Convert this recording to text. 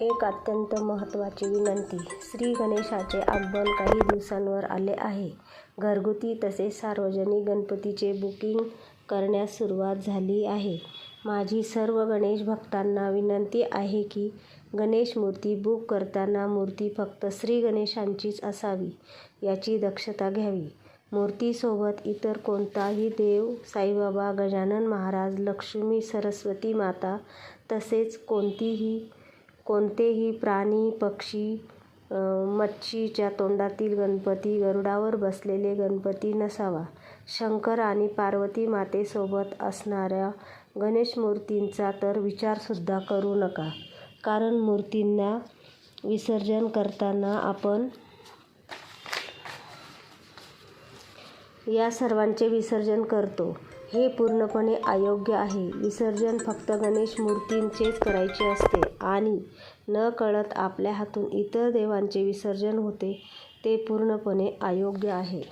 एक अत्यंत महत्त्वाची विनंती श्री गणेशाचे आगमन काही दिवसांवर आले आहे. घरगुती तसेच सार्वजनिक गणपतीचे बुकिंग करण्यास सुरुवात झाली आहे. माझी सर्व गणेश भक्तांना विनंती आहे की गणेश मूर्ती बुक करताना मूर्ती फक्त श्री गणेशांचीच असावी याची दक्षता घ्यावी. मूर्तीसोबत इतर कोणताही देव, साईबाबा, गजानन महाराज, लक्ष्मी, सरस्वती माता तसेच कोणतीही कोणतेही प्राणी, पक्षी, मच्छीच्या तोंडातील गणपती, गरुडावर बसलेले गणपती नसावा. शंकर आणि पार्वती मातेसोबत असणाऱ्या गणेश मूर्तींचा तर विचारसुद्धा करू नका कारण मूर्तींना विसर्जन करताना आपण या सर्वांचे विसर्जन करतो हे पूर्णपणे अयोग्य आहे. विसर्जन फक्त गणेश मूर्तींचेच करायचे असते आणि नकळत आपल्या हातून इतर देवांचे विसर्जन होते ते पूर्णपणे अयोग्य आहे.